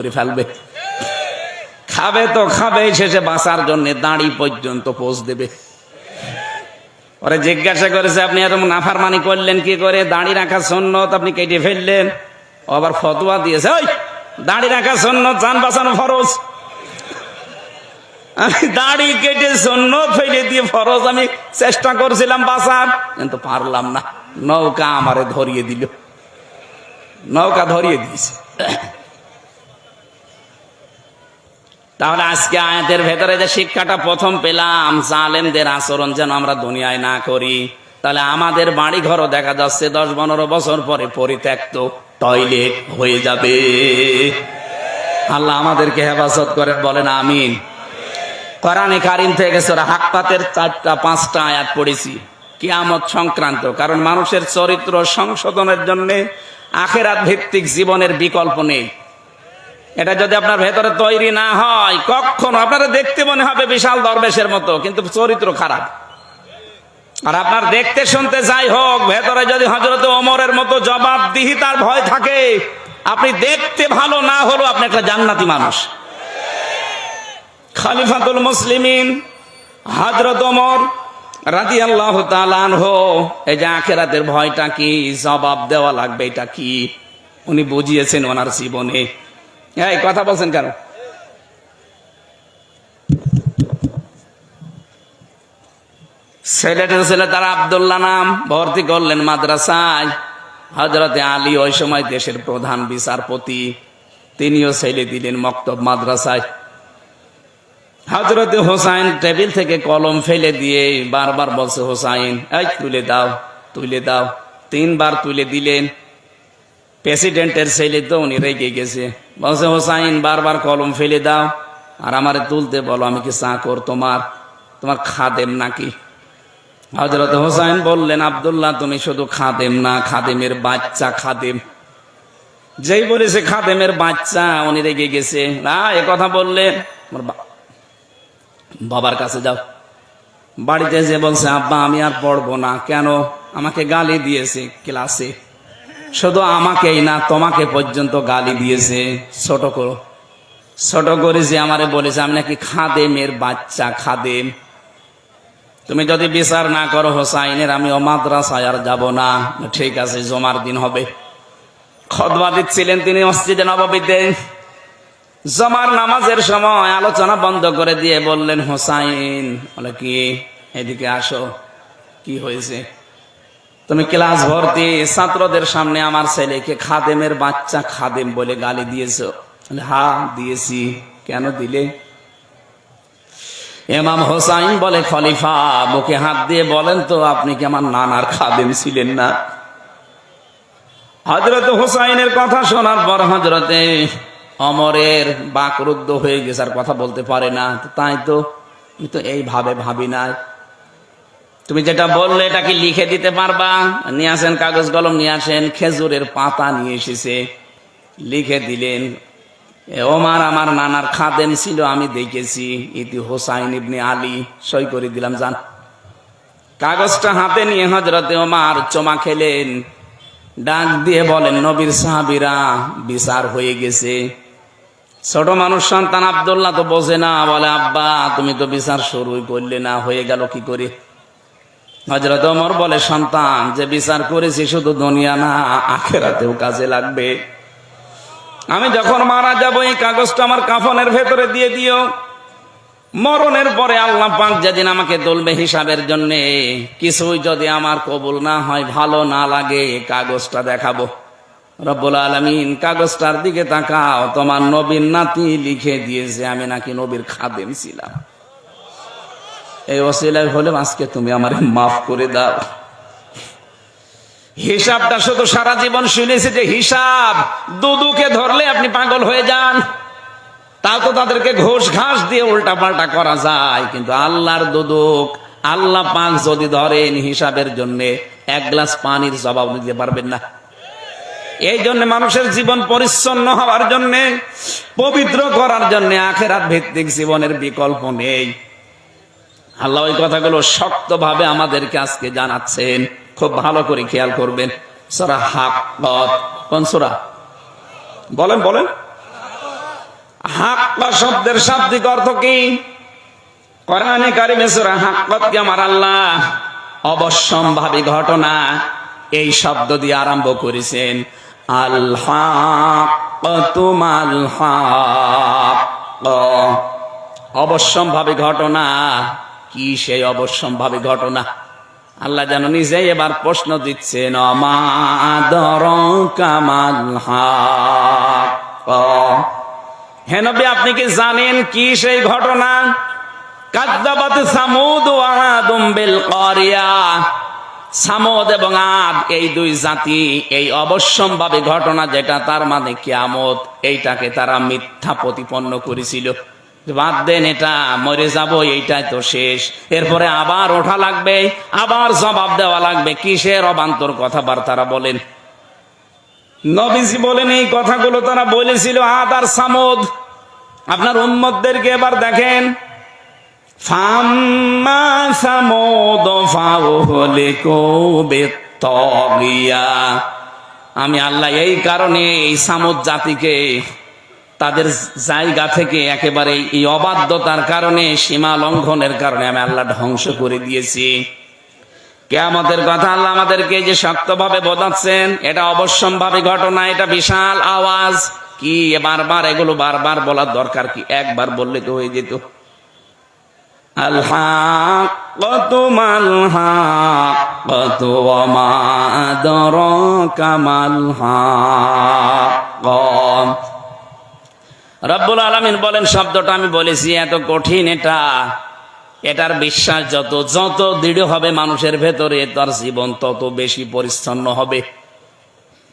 করে ফেলবে। খাবে তো খাবে, শেষে বাঁচার জন্য দাঁড়ি পর্যন্ত পোষ দেবে। ওরে জিজ্ঞাসা করেছে, আপনি এরকম নাফারমানি করলেন, কি করে? দাঁড়ি রাখা সন্ন্যত আপনি কেটে ফেললেন। আবার ফতোয়া দিয়েছে, ওই, দাঁড়ি রাখা সন্ন্যত যান বাঁচানো ফরজ। আমি দাড়ি কেটে সন্ন্যত ফেলে দিয়ে ফরজ, আমি চেষ্টা করছিলাম বাঁচার, কিন্তু পারলাম না। নৌকা আমারে ধরিয়ে দিল। নৌকা ধরিয়ে দিয়েছে। তাহলে আজকে আয়াতের ভেতরে যে শিক্ষাটা প্রথম পেলাম, জালেমদের আচরণ যেন আমরা দুনিয়ায় না করি। তাহলে আমাদের বাড়ি ঘরও দেখা যাচ্ছে দশ পনেরো বছর পরে পরিত্যক্ত টয়লেট হয়ে যাবে। আল্লাহ আমাদেরকে হেফাজত করেন, বলেন আমিন। কোরআনে কারিম থেকে সোরা হাক্কাতের চারটা, পাঁচটা আয়াত পড়েছি। কিয়ামত সংক্রান্ত, কারণ মানুষের চরিত্র সংশোধনের জন্য আখেরাত ভিত্তিক জীবনের বিকল্প নেই। এটা যদি আপনার ভেতরে তৈরি না হয়, কখনো আপনারা দেখতে মনে হবে বিশাল দরবেশের মতো, কিন্তু চরিত্র খারাপ। আর আপনার দেখতে শুনতে যাই হোক, ভেতরে যদি হজরত ওমরের মতো জবাবদিহি তার ভয় থাকে, আপনি দেখতে ভালো না হলেও আপনি একটা জান্নাতি মানুষ। খালিফাতুল মুসলিমিন হজরত ওমর রাজি আল্লাহ হো এই যে আখেরাতের ভয়টা কি, জবাব দেওয়া লাগবে এটা কি? উনি বুঝিয়েছেন ওনার জীবনে। এই, কথা বলছেন কেন? ছেলেটার ছেলে, তারা আবদুল্লাহ নাম ভর্তি করলেন মাদ্রাসায়। হজরতে আলী ওই সময় দেশের প্রধান বিচারপতি, তিনিও ছেলে দিলেন মক্তব মাদ্রাসায়। হজরতে হোসাইন টেবিল থেকে কলম ফেলে দিয়ে বারবার বলছে, হোসাইন, এই তুলে দাও তুলে দাও। তিনবার তুলে দিলেন। প্রেসিডেন্টের ছেলে তো উনি রেগে গেছে। বলছে, হোসাইন, বারবার কলম ফেলে দাও আর আমারে তুলতে বলো, আমি কি চাকর তোমার? তোমার খাদেম নাকি? হজরত হোসাইন বললেন, আবদুল্লাহ, তুমি শুধু খাদেম না, খাদেমের বাচ্চা খাদেম। যেই বলেছে খাদেমের বাচ্চা, উনি রেগে গেছে। না, এ কথা বললেন আমার বা- বাবার কাছে যাও। বাড়িতে যে বলছে, আব্বা, আমি আর পড়ব না। কেন? আমাকে গালি দিয়েছে ক্লাসে। শুধু আমাকেই না, তোমাকে পর্যন্ত গালি দিয়েছে। ছোট করো। ছোট করে যে আমারে বলেছে, আমি নাকি খাদেমের বাচ্চা খাদেম তুমি যদি বিচার না করো হোসাইনের, আমি ও মাদ্রাসায় আর যাব না। ঠিক আছে, জমার দিন হবে। খদবা দিচ্ছিলেন তিনি মসজিদে নবাবিতে। জমার নামাজের সময় আলোচনা বন্ধ করে দিয়ে বললেন, হোসাইন, বলে কি? এদিকে আসো। কি হয়েছে? তুমি ক্লাস ভর্তি, ছাত্রদের সামনে আমার ছেলেকে খাদেমের বাচ্চা খাদেম বলে গালি দিয়েছ। হ্যাঁ দিয়েছি। কেন দিলে? এমাম হোসাইন বলে, খলিফা, বুকে হাত দিয়ে বলেন তো, আপনি কি আমার নানার খাদেম ছিলেন না? হজরত হোসাইনের কথা শোনার পর হজরতে অমরের বাকরুদ্ধ হয়ে গেছে, আর কথা বলতে পারে না। তাই তো তো এইভাবে ভাবি নাই। তুমি যেটা বললে এটা কি লিখে দিতে পারবা? নিয়ে আসেন কাগজ কলম, নিয়ে আসেন, খেজুরের পাতা নিয়ে এসেছে। লিখে দিলেন ওমার আমার নানার খাদেম ছিল, আমি দেখেছি। ইতি হোসাইন ইবনে আলী সই করে দিলাম, জান। কাগজটা হাতে নিয়ে হজরতে ওমার চমা খেলেন। ডাক দিয়ে বলেন, নবীর সাহাবিরা, বিচার হয়ে গেছে। ছোট মানুষ সন্তান আবদুল্লাহ তো বোঝে না। বলে, আব্বা, তুমি তো বিচার শুরুই করলে না, হয়ে গেল কি করে? হজরত ওমর বলে, সন্তান, যে বিচার করেছি শুধু দুনিয়া না, আখেরাতেও কাজে লাগবে। আমি যখন মারা যাব, এই কাগজটা আমার কাফনের ভেতরে দিয়ে দিও। মরণের পরে আল্লাহ পাক যেদিন আমাকে তুলবে হিসাবের জন্য, কিছুই যদি আমার কবুল না হয়, ভালো না লাগে, কাগজটা দেখাবো। রব্বুল আলমিন, কাগজটার দিকে তাকাও। তোমার নবীর নাতি লিখে দিয়েছে, আমি নাকি নবীর খাদেম ছিলাম। এই অসিলায় হলে আজকে তুমি আমার মাফ করে দাও। হিসাবটা শুধু সারা জীবন শুনেছি যে হিসাব, দুদুকে ধরলে আপনি পাগল হয়ে যান। তাও তো তাদেরকে ঘোষ ঘাস দিয়ে উল্টা পাল্টা করা যায়, কিন্তু আল্লাহর দুদুক, আল্লাহ পাক যদি ধরেন হিসাবের জন্য, এক গ্লাস পানির জবাব দিতে পারবেন না। এই জন্য মানুষের জীবন পরিচ্ছন্ন হওয়ার জন্য, পবিত্র করার জন্য আখেরাত ভিত্তিক জীবনের বিকল্প নেই। আল্লাহ ওই কথাগুলো শক্তভাবে আমাদেরকে আজকে জানাচ্ছেন। খুব ভালো করে খেয়াল করবেন। সোরা হাক কোন সোরা? বলেন বলেন। হাক্কা শব্দের শাব্দিক অর্থ কি? কোরআনে কারিমে সূরা হাক্কাত কি আমার আল্লাহ? অবশ্যম্ভাবী ঘটনা। এই শব্দ দিয়ে আরম্ভ করেছেন আল হাক্কাতু মাল অবশ্যম্ভাবী ঘটনা। কি সেই অবশ্যম্ভাবী ঘটনা? আল্লাহ যেন নিজেই এবার প্রশ্ন দিচ্ছেন, অমাদর কামাল হাক্কা? হে আপনি কি জানেন কি সেই ঘটনা? করিয়া। এবং আদ, এই দুই জাতি, এই অবশ্যম্ভাবী ঘটনা যেটা তার মানে কিয়ামত, এইটাকে তারা মিথ্যা প্রতিপন্ন করেছিল। বাদ দেন এটা, মরে যাব, এইটাই তো শেষ। এরপরে আবার ওঠা লাগবে, আবার জবাব দেওয়া লাগবে, কিসের অবান্তর কথাবার্তারা বলেন। নবীজি বলেন, এই কথাগুলো তারা বলেছিল আদ আর সামদ। আপনার উম্মতদেরকে এবার দেখেন। ফাম্মা সামদ আমি আল্লাহ এই কারণে এই সামদ জাতিকে তাদের জায়গা থেকে একেবারে এই অবাধ্যতার কারণে, সীমা লঙ্ঘনের কারণে আমি আল্লাহ ধ্বংস করে দিয়েছি। কেয়ামতের কথা আল্লাহ আমাদেরকে যে শক্তভাবে বোঝাচ্ছেন, এটা অবশ্যম্ভাবী ঘটনা, এটা বিশাল আওয়াজ। কি বারবার, এগুলো বারবার বলার দরকার কি? একবার বললে তো হয়ে যেত। আল্লাহ রব্বুল আলমিন বলেন, শব্দটা আমি বলেছি, এত কঠিন এটা। এটার বিশ্বাস যত যত দৃঢ় হবে মানুষের ভেতরে, তার জীবন তত বেশি পরিচ্ছন্ন হবে।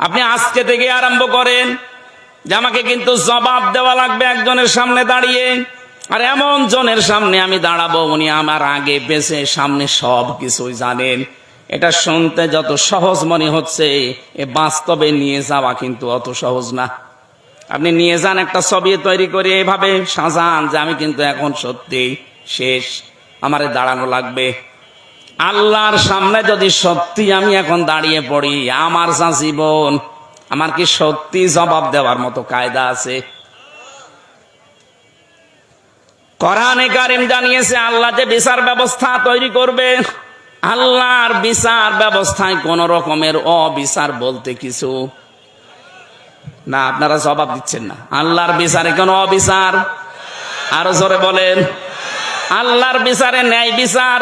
আপনি আজকে থেকে আরম্ভ করেন, যে আমাকে কিন্তু জবাব দেওয়া লাগবে একজনের সামনে দাঁড়িয়ে, আর এমন জনের সামনে আমি দাঁড়াবো, উনি আমার আগে পেছে, সামনে সব কিছুই জানেন। এটা শুনতে যত সহজ মনে হচ্ছে, এ বাস্তবে নিয়ে যাওয়া কিন্তু অত সহজ না। আপনি নিয়ে যান একটা ছবি তৈরি করে এভাবে সাজান যে আমি কিন্তু এখন সত্যি শেষ। আমারে দাঁড়ানো লাগবে। আল্লাহর সামনে যদি সত্যি আমি এখন দাঁড়িয়ে পড়ি, আমার যা জীবন, আমার কি সত্যি জবাব দেওয়ার মতো কায়দা আছে? কোরআনে কারিম জানিয়েছে, আল্লাহ যে বিচার ব্যবস্থা তৈরি করবে, আল্লাহর বিচার ব্যবস্থায় কোন রকমের অবিচার বলতে কিছু না, আপনারা জবাব দিচ্ছেন না। আল্লাহর বিচারে কোনো অবিচার? আরও জোরে বলেন। আল্লাহর বিচারে ন্যায় বিচার?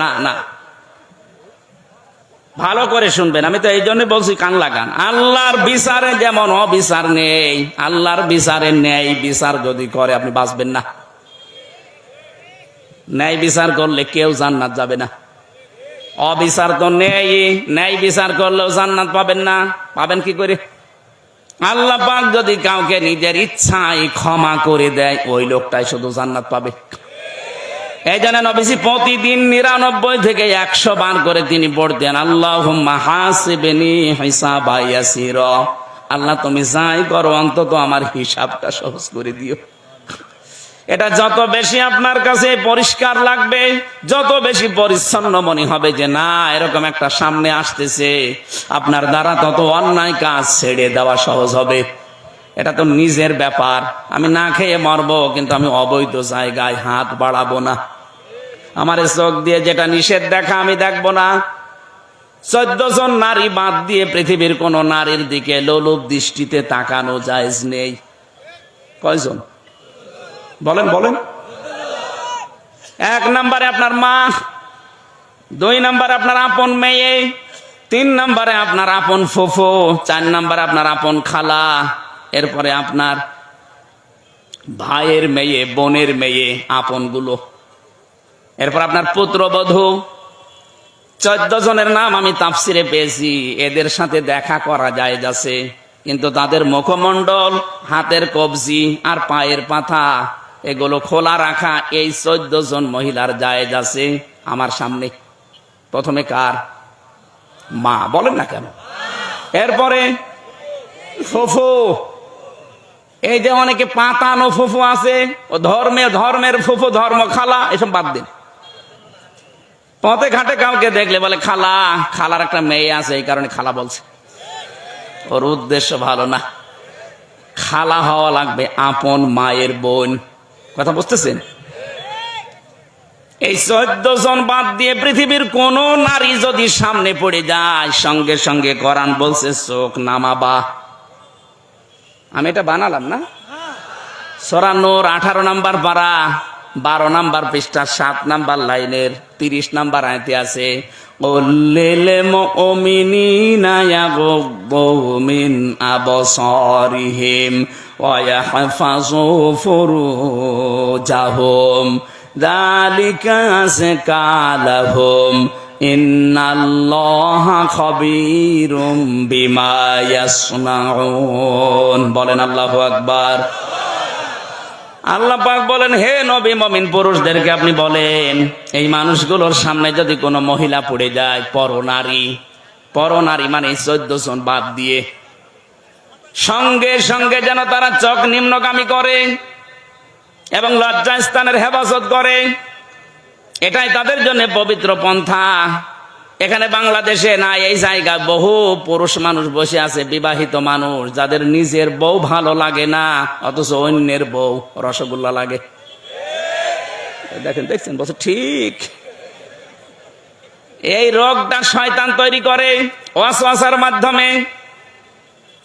না না। ভালো করে শুনবেন, আমি তো এই জন্য বলছি কান লাগান। আল্লাহর বিচারে যেমন অবিচার নেই, আল্লাহর বিচারে ন্যায় বিচার যদি করে, আপনি বাঁচবেন না। ন্যায় বিচার করলে কেউ জান্নাত যাবে না। অবিচার তো নেই, ন্যায় বিচার করলেও জান্নাত পাবেন না। পাবেন কি করে? আল্লাহ পাক যদি কাউকে নিজের ইচ্ছায় ক্ষমা করে দেয়, ওই লোকটাই শুধু জান্নাত পাবে। এই জন্য নবীজি প্রতিদিন নিরানব্বই থেকে একশো বার করে তিনি পড়তেন আল্লাহ হাসিবেনি হিসাবা আল্লাহ, তুমি যাই করো, অন্তত আমার হিসাবটা সহজ করে দিও। এটা যত বেশি আপনার কাছে পরিষ্কার লাগবে, যত বেশি পরিচ্ছন্ন মনে হবে যে, না, এরকম একটা সামনে আসতেছে। আপনার দ্বারা তত অন্যায় কাজ ছেড়ে দেওয়া সহজ হবে। এটা তো নিজের ব্যাপার। আমি না খেয়ে মরবো, কিন্তু আমি অবৈধ জায়গায় হাত বাড়াবো না। আমার চোখ দিয়ে যেটা নিষেধ দেখা আমি দেখব না। চোদ্দ জন নারী বাদ দিয়ে পৃথিবীর কোন নারীর দিকে লোলুপ দৃষ্টিতে তাকানো জায়েজ নেই। কয়জন? বলেন বলেন। এক নম্বরে আপনার মা দুই নম্বরে আপনার আপন মেয়ে তিন নম্বরে আপনার আপন ফুফু চার নম্বরে আপনার আপন খালা এরপরে আপনার ভাইয়ের মেয়ে বোনের মেয়ে আপনগুলো। এরপর আপনার পুত্রবধূ চোদ্দ জনের নাম আমি তাফসিরে পেয়েছি এদের সাথে দেখা করা যায় যাচ্ছে কিন্তু তাদের মুখমণ্ডল হাতের কবজি আর পায়ের পাথা এগুলো খোলা রাখা, এই চোদ্দ জন মহিলার জায়েজ আছে আমার সামনে। প্রথমে কার? মা, বলেন না কেন? এরপরে ফুফু। এই যে অনেকে পাতানো ফুফু আছে, ও ধর্মে, ধর্মের ফুফু, ধর্ম খালা, এসব বাদ দিন। পথে ঘাটে কাউকে দেখলে বলে, খালা, খালার একটা মেয়ে আছে, এই কারণে খালা বলছে। ওর উদ্দেশ্য ভালো না। খালা হওয়া লাগবে আপন মায়ের বোন। কথা বুঝতেছেন? এই চোদ্দ জন বাদ দিয়ে পৃথিবীর কোন নারী যদি সামনে পড়ে যায়, সঙ্গে সঙ্গে কোরআন বলছে, চোখ নামাবা। আমি এটা বানালাম না? সরানোর আঠারো নাম্বার পারা, বারো নাম্বার পৃষ্ঠা, সাত নাম্বার লাইনের তিরিশ নাম্বার আয়তে আছে ওল্লেলে মুমিনিনা ইয়াগুদ্দু আবসারিহিম। ওয়া ইয়াহফাযু ফুরুজাহুম যালিকা আসকালাহুম ইন্নাল্লাহা খাবীরুম বিমা ইয়াসনাউন বলেন আল্লাহু আকবার। আল্লাহ পাক বলেন, হে নবী, মমিন পুরুষদেরকে আপনি বলেন, এই মানুষগুলোর সামনে যদি কোনো মহিলা পড়ে যায়, পরনারী পরনারী মানে চোদ্দ জন বাদ দিয়ে সঙ্গে সঙ্গে যেন তারা চোখ নিম্নগামী করে এবং লজ্জা স্থানের হেফাজত করে। এটাই তাদের জন্য পবিত্র পন্থা। এখানে বাংলাদেশে না, এই জায়গায় বহু পুরুষ মানুষ বসে আছে, বিবাহিত মানুষ, যাদের নিজের বউ ভালো লাগে না, অথচ অন্যের বউ রসগোল্লা লাগে। দেখেন, দেখছেন, বলছে ঠিক। এই রোগটা শয়তান তৈরি করে ওয়াসওয়াসার মাধ্যমে।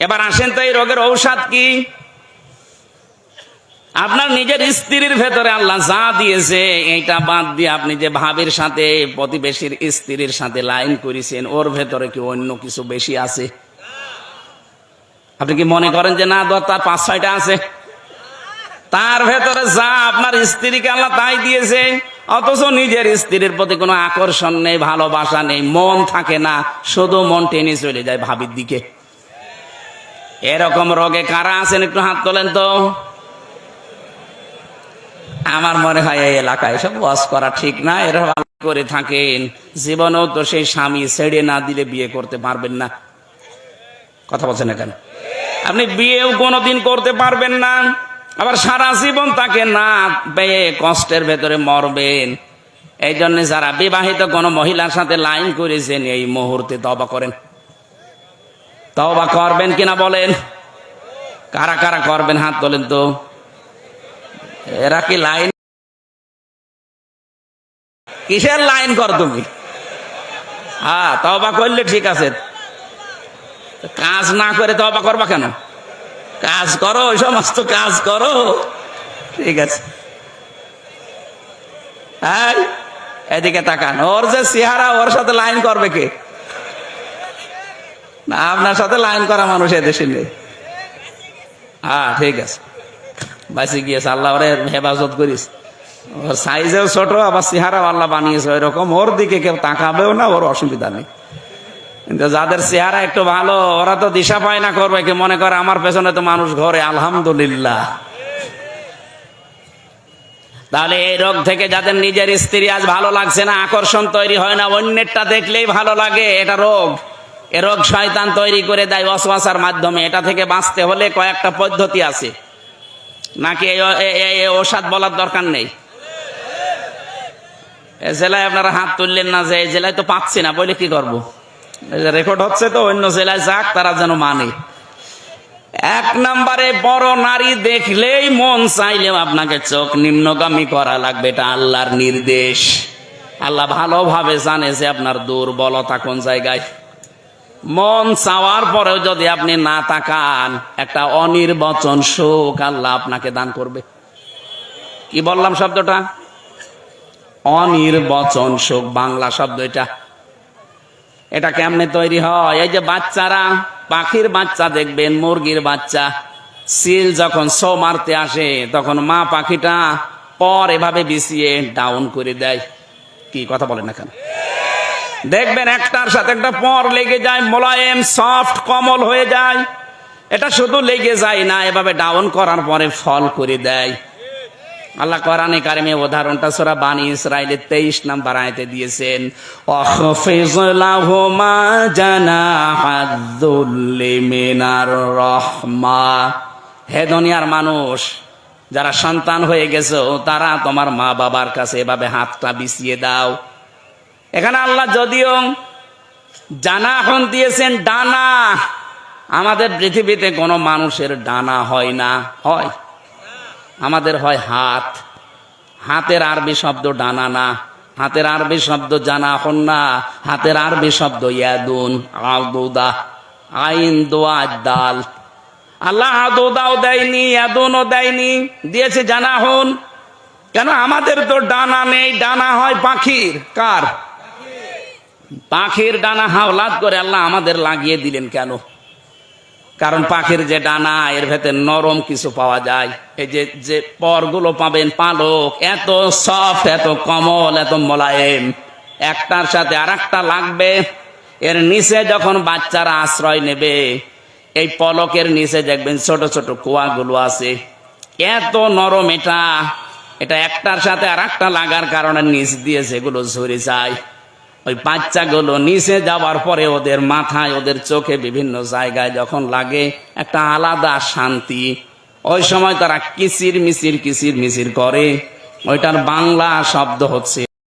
এবার আসেন তো এই রোগের ঔষধ কি? আপনার নিজের স্ত্রীর ভেতরে আল্লাহ যা দিয়েছে, এইটা বাদ দিয়ে আপনি যে ভাবের সাথে, প্রতিবেশীর স্ত্রীর সাথে লাইন করেছেন, ওর ভেতরে কি অন্য কিছু বেশি আছে? আপনি কি মনে করেন যে না তার পাঁচ ছয়টা আছে? তার ভেতরে যা আপনার স্ত্রীকে আল্লাহ তাই দিয়েছে, অথচ নিজের স্ত্রীর প্রতি কোনো আকর্ষণ নেই, ভালোবাসা নেই, মন থাকে না, শুধু মন টেনে চলে যায় ভাবির দিকে। এরকম রোগে কারা আছেন একটু হাত তোলেন তো। আমার মনে হয় এই এলাকায় সব ওয়াজ করা ঠিক না, এরা করে থাকেন। জীবনেও তো সেই স্বামী ছেড়ে না দিলে বিয়ে করতে পারবেন না। কথা বলছেন না কেন? আপনি বিয়েও কোনোদিন করতে পারবেন না। আবার সারা জীবন তাকে না পেয়ে কষ্টের ভেতরে মরবেন। এই জন্য যারা বিবাহিত কোনো মহিলার সাথে লাইন করেছেন, এই মুহূর্তে তবা করেন। তবা করবেন কিনা বলেন? কারা কারা করবেন? হাত তোলেন তো। এরা কি লাইন? কিসের লাইন কর তুমি? হ্যাঁ তবা করলে ঠিক আছে। কাজ না করে তবা করবা কেন? কাজ করো, ওই সমস্ত কাজ করো। ঠিক আছে। এদিকে তাকান। ওর যে চেহারা, ওর সাথে লাইন করবে কে? না, আপনার সাথে লাইন করা মানুষ এদেশে নেই। হ্যাঁ ঠিক আছে। বাঁচে গিয়েছে, আল্লাহ ওরে হেফাজত করিস। ওর সাইজেও ছোট, আবার চেহারাও আল্লাহ বানিয়েছে ওই রকম ওর দিকে কেউ তাকাবেও না, ওর অসুবিধা নেই। কিন্তু যাদের চেহারা একটু ভালো, ওরা তো দিশা পায় না করবে। কি মনে করে, আমার পেছনে তো মানুষ ঘরে, আলহামদুলিল্লাহ। তাহলে এই রোগ থেকে যাদের নিজের স্ত্রী আজ ভালো লাগছে না, আকর্ষণ তৈরি হয় না, অন্যেরটা দেখলেই ভালো লাগে, এটা রোগ। এ রোগ শয়তান তৈরি করে দেয় অশ্বাসার মাধ্যমে। এটা থেকে বাঁচতে হলে কয়েকটা পদ্ধতি আছে। নাকি ওষাদ বলার দরকার নেই? জেলায় আপনারা হাত তুললেন না যে, এই জেলায় তো পাচ্ছি না, বলে কি করব? রেকর্ড হচ্ছে তো, অন্য জেলায় যাক, তারা যেন মানে। এক নম্বরে, বড় নারী দেখলেই মন চাইলেও আপনাকে চোখ নিম্নগামী করা লাগবে, এটা আল্লাহর নির্দেশ। আল্লাহ ভালোভাবে জানে যে আপনার দুর্বলতা কোন জায়গায়। মন চাওয়ার পরেও যদি আপনি না তাকান, একটা অনির্বচন শোক আল্লাহ আপনাকে দান করবে। কি বললাম শব্দটা? অনির্বচন শোক বাংলা শব্দ এটা। এটা কেমনে তৈরি হয়? এই যে বাচ্চারা, পাখির বাচ্চা দেখবেন, মুরগির বাচ্চা। সিল যখন শো মারতে আসে, তখন মা পাখিটা পর এভাবে বিছিয়ে ডাউন করে দেয়। কি কথা বলেন না কেন দেখবেন একটার সাথে একটা পর লেগে যায়, মোলায়েম সফট, কমল হয়ে যায়। এটা শুধু লেগে যায় না, এভাবে ডাউন করার পরে ফল করে দেয়। আল্লাহ কোরআনে কারিমে উদাহরণটা সোরা বানি ইসরায়েলের তেইশ নাম্বার আয়তে দিয়েছেন অখফিজ লাহুমা জানাহাদ্দুল্লি মিনার রহমা। হে দুনিয়ার মানুষ, যারা সন্তান হয়ে গেছো, তারা তোমার মা বাবার কাছে এভাবে হাতটা বিছিয়ে দাও। এখানে আল্লাহ যদিও জানা এখন দিয়েছেন, ডানা। আমাদের পৃথিবীতে কোনো মানুষের ডানা হয় না, হয়। আমাদের হয় হাত। হাতের আরবি শব্দ ডানা না। হাতের আরবি শব্দ জানা হন না। হাতের আরবি শব্দ ইয়াদুন, আদুদা, আইন দোয়া দাল। আল্লাহ আদুদাও দেয়নি, ইয়াদুনও দেয়নি, দিয়েছে জানা হন কেন? আমাদের তো ডানা নেই, ডানা হয় পাখির। কার? পাখির ডানা হাওলাত করে আল্লাহ আমাদের লাগিয়ে দিলেন কেন? কারণ পাখির যে ডানা, এর ভেতরে নরম কিছু পাওয়া যায়। এই যে যে পরগুলো পাবেন পালক, এত সফট, এত কমল, এত মোলায়েম। একটার সাথে আর একটা লাগবে। এর নিচে যখন বাচ্চারা আশ্রয় নেবে, এই পলকের নিচে দেখবেন ছোট ছোট কুয়াগুলো আছে। এত নরম এটা। এটা একটার সাথে আর একটা লাগার কারণে নিচ দিয়ে সেগুলো ঝরে যায়। ওই বাচ্চাগুলো নিচে যাওয়ার পরে ওদের মাথায়, ওদের চোখে বিভিন্ন জায়গায় যখন লাগে, একটা আলাদা শান্তি। ওই সময় তারা কিসির মিসির কিসির মিসির করে। ওইটার বাংলা শব্দ হচ্ছে।